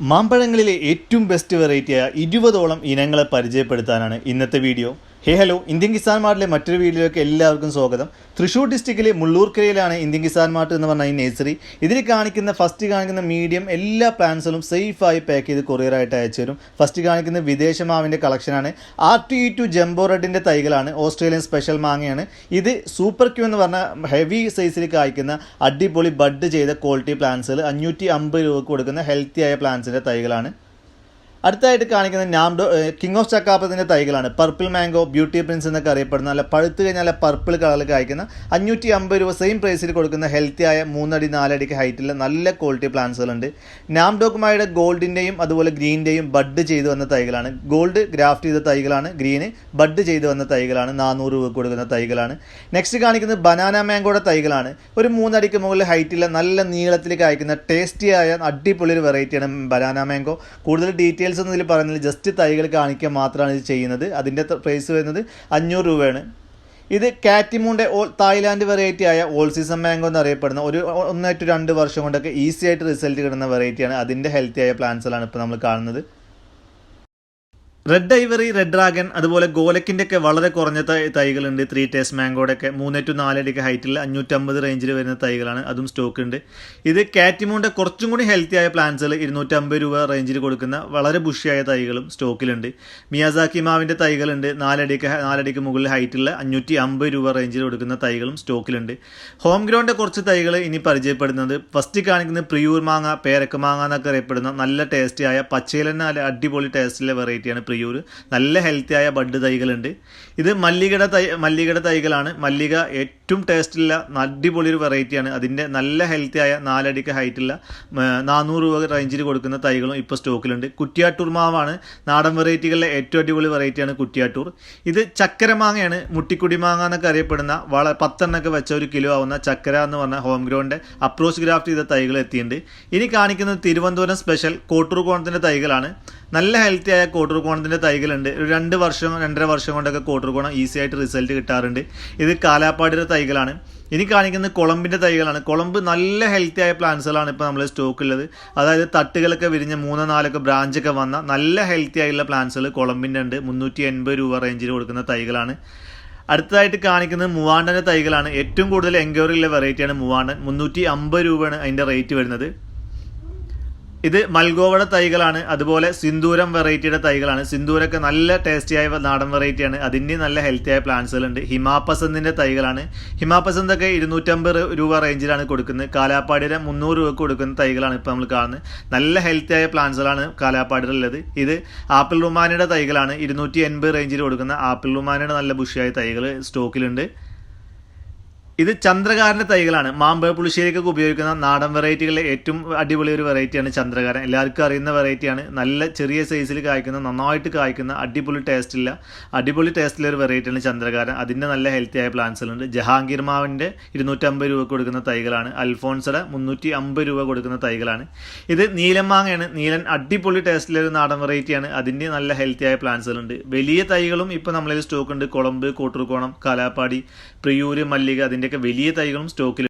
മാമ്പഴങ്ങളിലെ ഏറ്റവും ബെസ്റ്റ് വെറൈറ്റിയായ ഇരുപതോളം ഇനങ്ങളെ പരിചയപ്പെടുത്താനാണ് ഇന്നത്തെ video hey hello Indian Kisan മാർട്ടിലെ മറ്റൊരു വീഡിയോയിലേക്ക് എല്ലാവർക്കും സ്വാഗതം. തൃശ്ശൂർ ഡിസ്ട്രിക്റ്റിലെ മുള്ളൂർക്കരയിലാണ് ഇന്ത്യൻ കിസാൻ മാർട്ട് എന്ന് പറഞ്ഞ ഈ നേഴ്സറി ഇതിൽ കാണിക്കുന്ന ഫസ്റ്റ് കാണിക്കുന്ന മീഡിയം എല്ലാ പ്ലാന്റ്സുകളും സേഫായി പാക്ക് ചെയ്ത് കൊറിയറായിട്ട് അയച്ചു തരും. ഫസ്റ്റ് കാണിക്കുന്ന വിദേശ മാവിന്റെ കളക്ഷനാണ് ആർ ടി ടു ജംബോ റെഡിന്റെ തൈകളാണ്. ഓസ്ട്രേലിയൻ സ്പെഷ്യൽ മാങ്ങയാണ്. ഇത് സൂപ്പർ ക്യൂ എന്ന് പറഞ്ഞ ഹെവി സൈസിൽ കായ്ക്കുന്ന അടിപൊളി ബഡ് ചെയ്ത ക്വാളിറ്റി പ്ലാൻസുകൾ അഞ്ഞൂറ്റി അമ്പത് രൂപക്ക് കൊടുക്കുന്ന ഹെൽത്തി ആയ പ്ലാൻസിന്റെ തൈകളാണ്. അടുത്തായിട്ട് കാണിക്കുന്നത് നാംഡോ കിങ് ഓഫ് ചക്കാപ്പത്തിന്റെ തൈകളാണ്. പർപ്പിൾ മാംഗോ ബ്യൂട്ടി പ്രിൻസ് എന്നൊക്കെ അറിയപ്പെടുന്ന നല്ല പഴുത്ത് കഴിഞ്ഞാൽ പർപ്പിൾ കളറിൽ കായ്ക്കുന്ന അഞ്ഞൂറ്റി അമ്പത് രൂപ സെയിം പ്രൈസിൽ കൊടുക്കുന്ന ഹെൽത്തിയായ മൂന്നടി നാലടിക്ക് ഹൈറ്റിലെ നല്ല ക്വാളിറ്റി പ്ലാന്റ്സുകളുണ്ട് നാംഡോക്കുമായുടെ ഗോൾഡിന്റെയും അതുപോലെ ഗ്രീന്റെയും ബഡ് ചെയ്തു വന്ന തൈകളാണ്. ഗോൾഡ് ഗ്രാഫ്റ്റ് ചെയ്ത തൈകളാണ്. ഗ്രീന് ബഡ് ചെയ്തു വന്ന തൈകളാണ്. നാനൂറ് രൂപ കൊടുക്കുന്ന തൈകളാണ്. നെക്സ്റ്റ് കാണിക്കുന്നത് ബനാന മാംഗോയുടെ തൈകളാണ്. ഒരു മൂന്നടിക്ക് മുകളിൽ ഹൈറ്റിലെ നല്ല നീളത്തിൽ കായ്ക്കുന്ന ടേസ്റ്റിയായ അടിപൊളി ഒരു വെറൈറ്റിയാണ് ബനാന മാംഗോ കൂടുതൽ ഡീറ്റെയിൽസ് ഒന്നും ഇതിൽ പറയുന്നില്ല. ജസ്റ്റ് തൈകൾ കാണിക്കുക മാത്രമാണ് ഇത് ചെയ്യുന്നത്. അതിന്റെ പ്രൈസ് വരുന്നത് അഞ്ഞൂറ് രൂപയാണ്. ഇത് കാറ്റിമൂണ്ടെ ഓൾ തായ്ലാൻഡ് വെറൈറ്റി ആയ ഓൾ സീസൺ മാംഗോ എന്നറിയപ്പെടുന്ന ഒരു ഒന്നായിട്ട് രണ്ട് വർഷം കൊണ്ടൊക്കെ ഈസി ആയിട്ട് റിസൾട്ട് കിട്ടുന്ന വെറൈറ്റിയാണ് അതിന്റെ ഹെൽത്തി ആയ പ്ലാന്റ്സുകളാണ് ഇപ്പോൾ നമ്മൾ കാണുന്നത്. റെഡ് ഐവറി റെഡ് ഡ്രാഗൺ അതുപോലെ ഗോലക്കിന്റെ ഒക്കെ വളരെ കുറഞ്ഞ തൈകളുണ്ട്. ത്രീ ടേസ് മാംഗോയുടെ ഒക്കെ മൂന്ന് ടു നാലടിക്ക് ഹൈറ്റിൽ അഞ്ഞൂറ്റമ്പത് റേഞ്ചിൽ വരുന്ന തൈകളാണ്. അതും സ്റ്റോക്ക് ഉണ്ട്. ഇത് കാറ്റിമൂണിന്റെ കുറച്ചും കൂടി ഹെൽത്തി ആയ പ്ലാന്റ്സിൽ ഇരുന്നൂറ്റമ്പത് രൂപ റേഞ്ചിൽ കൊടുക്കുന്ന വളരെ ബുഷിയായ തൈകളും സ്റ്റോക്കിലുണ്ട് മിയാസാക്കി മാവിന്റെ തൈകളുണ്ട്. നാലടിക്ക് നാലടിക്ക് മുകളിൽ ഹൈറ്റുള്ള അഞ്ഞൂറ്റി അമ്പത് രൂപ റേഞ്ചിൽ കൊടുക്കുന്ന തൈകളും സ്റ്റോക്കിലുണ്ട് ഹോം ഗ്രൗണ്ടിന്റെ കുറച്ച് തൈകൾ ഇനി പരിചയപ്പെടുന്നത് ഫസ്റ്റ് കാണിക്കുന്നത് പ്രിയൂർ മാങ്ങ പേരക്ക മാങ്ങ എന്നൊക്കെ അറിയപ്പെടുന്ന നല്ല ടേസ്റ്റിയായ പച്ചയിലെന്ന അടിപൊളി ടേസ്റ്റിലെ വെറൈറ്റിയാണ് പ്രിയൂർ. നല്ല ഹെൽത്തിയായ ബഡ് തൈകളുണ്ട്. ഇത് മല്ലികയുടെ തൈ മല്ലികയുടെ തൈകളാണ്. മല്ലിക ഏറ്റവും ടേസ്റ്റുള്ള അടിപൊളി ഒരു വെറൈറ്റിയാണ്. അതിന്റെ നല്ല ഹെൽത്തിയായ നാലടിക്ക് ഹൈറ്റുള്ള നാനൂറ് രൂപ റേഞ്ചിൽ കൊടുക്കുന്ന തൈകളും ഇപ്പോൾ സ്റ്റോക്കിലുണ്ട്. കുറ്റിയാട്ടൂർ മാവാണ്. നാടൻ വെറൈറ്റികളിലെ ഏറ്റവും അടിപൊളി വെറൈറ്റിയാണ് കുറ്റിയാട്ടൂർ. ഇത് ചക്കര മാങ്ങയാണ് മുട്ടിക്കുടി മാങ്ങ എന്നൊക്കെ അറിയപ്പെടുന്ന വള പത്തെണ്ണൊക്കെ വെച്ച ഒരു കിലോ ആവുന്ന ചക്കര എന്ന് പറഞ്ഞ ഹോം ഗ്രൗണ്ട് അപ്രോച്ച് ഗ്രാഫ്റ്റ് ചെയ്ത തൈകൾ എത്തിയിട്ടുണ്ട്. ഇനി കാണിക്കുന്നത് തിരുവനന്തപുരം സ്പെഷ്യൽ കോട്ടൂർ കോണത്തിന്റെ തൈകളാണ്. നല്ല ഹെൽത്തി ആയ കോട്ടൂർ കോണത്തിന്റെ തൈകളുണ്ട്. ഒരു രണ്ട് വർഷം രണ്ടര വർഷം കൊണ്ടൊക്കെ കോട്ടൂർ കോണം ഈസി ആയിട്ട് റിസൾട്ട് കിട്ടാറുണ്ട്. ഇത് കാലാപ്പാടിയുടെ തൈകളാണ്. ഇനി കാണിക്കുന്നത് കുളമ്പിന്റെ തൈകളാണ്. കുളമ്പ് നല്ല ഹെൽത്തി ആയ പ്ലാന്റ്സുകളാണ് ഇപ്പോൾ നമ്മൾ സ്റ്റോക്കുള്ളത് അതായത് തട്ടുകളൊക്കെ വിരിഞ്ഞ് മൂന്നോ നാലൊക്കെ ബ്രാഞ്ചൊക്കെ വന്ന നല്ല ഹെൽത്തി ആയിട്ടുള്ള പ്ലാന്റ്സുകൾ കുളമ്പിന്റെ ഉണ്ട്. മുന്നൂറ്റി എൺപത് രൂപ റേഞ്ചിൽ കൊടുക്കുന്ന തൈകളാണ്. അടുത്തതായിട്ട് കാണിക്കുന്നത് മൂവാണ്ടന്റെ തൈകളാണ്. ഏറ്റവും കൂടുതൽ എൻക്വയറിയുള്ള വെറൈറ്റിയാണ് മൂവാണ്ടൻ. മുന്നൂറ്റി അമ്പത് രൂപയാണ് അതിന്റെ റേറ്റ് വരുന്നത്. ഇത് മൽഗോവയുടെ തൈകളാണ് അതുപോലെ സിന്ദൂരം വെറൈറ്റിയുടെ തൈകളാണ്. സിന്ദൂരൊക്കെ നല്ല ടേസ്റ്റിയായ നാടൻ വെറൈറ്റിയാണ്. അതിന്റെ നല്ല ഹെൽത്തി ആയ പ്ലാന്റ്സുകളുണ്ട്. ഹിമാപസന്തിന്റെ തൈകളാണ്. ഹിമാപസന്തൊക്കെ ഇരുന്നൂറ്റമ്പത് രൂപ റേഞ്ചിലാണ് കൊടുക്കുന്നത്. കാലാപ്പാടിയുടെ മുന്നൂറ് രൂപ കൊടുക്കുന്ന തൈകളാണ് ഇപ്പോൾ നമ്മൾ കാണുന്നത്. നല്ല ഹെൽത്തി ആയ പ്ലാന്റ്സുകളാണ് കാലാപ്പാടിയിലുള്ളത്. ഇത് ആപ്പിൾ റുമാനയുടെ തൈകളാണ്. ഇരുന്നൂറ്റി എൺപത് റേഞ്ചിൽ കൊടുക്കുന്ന ആപ്പിൾ റുമാനയുടെ നല്ല ബുഷിയായ തൈകൾ സ്റ്റോക്കിലുണ്ട്. ഇത് ചന്ദ്രകാരന്റെ തൈകളാണ്. മാമ്പഴ പുളിശ്ശേരിക്കൊക്കെ ഉപയോഗിക്കുന്ന നാടൻ വെറൈറ്റികളിലെ ഏറ്റവും അടിപൊളി ഒരു വെറൈറ്റിയാണ് ചന്ദ്രകാരൻ. എല്ലാവർക്കും അറിയുന്ന വെറൈറ്റിയാണ്. നല്ല ചെറിയ സൈസിൽ കായ്ക്കുന്ന നന്നായിട്ട് കായ്ക്കുന്ന അടിപൊളി ടേസ്റ്റില്ല അടിപൊളി ടേസ്റ്റിലെ ഒരു വെറൈറ്റിയാണ് ചന്ദ്രകാരൻ. അതിന്റെ നല്ല ഹെൽത്തി ആയ പ്ലാന്റ്സുകളുണ്ട് ജഹാംഗീർ മാവിന്റെ ഇരുന്നൂറ്റമ്പത് രൂപ കൊടുക്കുന്ന തൈകളാണ്. അൽഫോൺസയുടെ മുന്നൂറ്റി അമ്പത് രൂപ കൊടുക്കുന്ന തൈകളാണ്. ഇത് നീലൻ മാങ്ങയാണ്. നീലൻ അടിപൊളി ടേസ്റ്റിലെ ഒരു നാടൻ വെറൈറ്റിയാണ് അതിന്റെ നല്ല ഹെൽത്തി ആയ പ്ലാന്റ്സുകളുണ്ട് വലിയ തൈകളും ഇപ്പോൾ നമ്മളിൽ സ്റ്റോക്ക് ഉണ്ട്. കുളമ്പ് കോട്ടൂർക്കോണം കാലാപ്പാടി പ്രിയൂര് മല്ലിക അതിന്റെയൊക്കെ വലിയ തൈകളും സ്റ്റോക്കിൽ